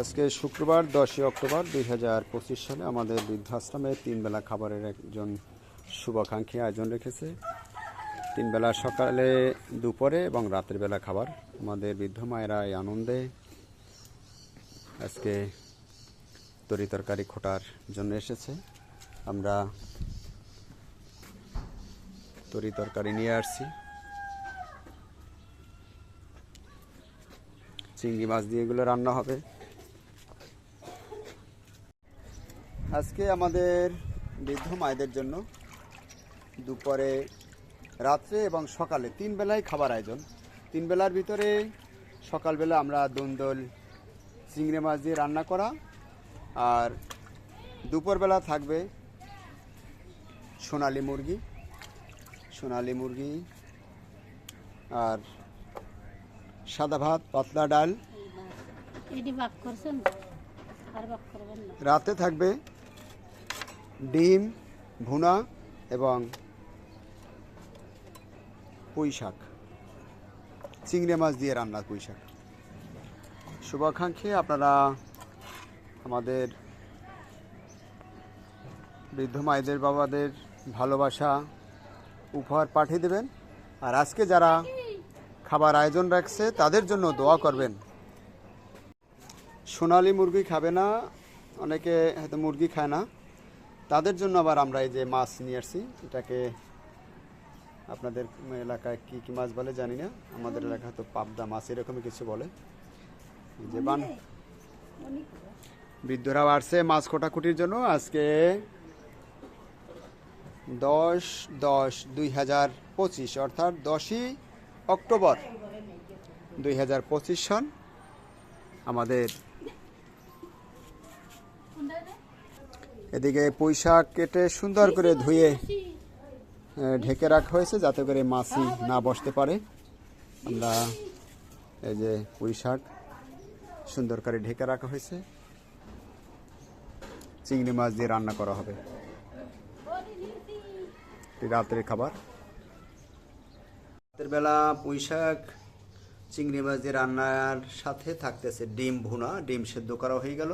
আজকে শুক্রবার, দশই অক্টোবর দুই হাজার পঁচিশ সালে আমাদের বৃদ্ধাশ্রমে তিনবেলা খাবারের একজন শুভাকাঙ্ক্ষী আয়োজন রেখেছে। তিনবেলা সকালে দুপুরে এবং রাতের বেলা খাবার। আমাদের বৃদ্ধ মায়েরা এই আনন্দে আজকে তরি তরকারি খোটার জন্য এসেছে। আমরা তরি তরকারি নিয়ে আসছি। চিংড়ি মাছ দিয়ে এগুলো রান্না হবে। আজকে আমাদের বৃদ্ধ মায়েদের জন্য দুপুরে রাত্রে এবং সকালে তিন বেলায় খাবার আয়োজন। তিন বেলার ভিতরে সকালবেলা আমরা দন্দল চিংড়ি মাছ দিয়ে রান্না করা আর দুপুরবেলা থাকবে সোনালি মুরগি সোনালি মুরগি আর সাদা ভাত পাতলা ডাল। রাতে থাকবে ডিম, ভুনা এবং পুঁই শাক। চিংড়ি মাছ দিয়ে রান্না পুঁই শাক। শুভাকাঙ্ক্ষী, আপনারা আমাদের বৃদ্ধ মায়েদের, বাবাদের ভালোবাসা উপহার পাঠিয়ে দেবেন। আর আজকে যারা খাবার আয়োজন রাখছে, তাদের জন্য দোয়া করবেন। সোনালি মুরগি খাবে না, অনেকে হয়তো মুরগি খায় না। তাদের জন্য আবার আমরা এই যে মাছ নিয়ে আসছি। এটাকে আপনাদের এলাকায় কি কি মাছ বলে জানি না। আমাদের এলাকায় হয়তো পাবদা মাছ এরকমই কিছু বলে। যে বান বৃদ্ধরাও আসছে মাছ কোটাকুটির জন্য। আজকে দশ দশ দুই হাজার পঁচিশ অর্থাৎ দশই অক্টোবর। দুই হাজার পঁচিশ সন আমাদের এদিকে পুঁই শাক কেটে সুন্দর করে ধুয়ে ঢেকে রাখা হয়েছে যাতে করে মাছি না বসতে পারে। আমরা এই যে পুঁই শাক সুন্দর করে ঢেকে রাখা হয়েছে। চিংড়ি মাছ দিয়ে রান্না করা হবে। রাতের খাবার। রাতের বেলা পুঁই শাক চিংড়ি মাছ দিয়ে রান্নার সাথে থাকতেছে ডিম ভুনা। ডিম সেদ্ধ করা হয়ে গেল।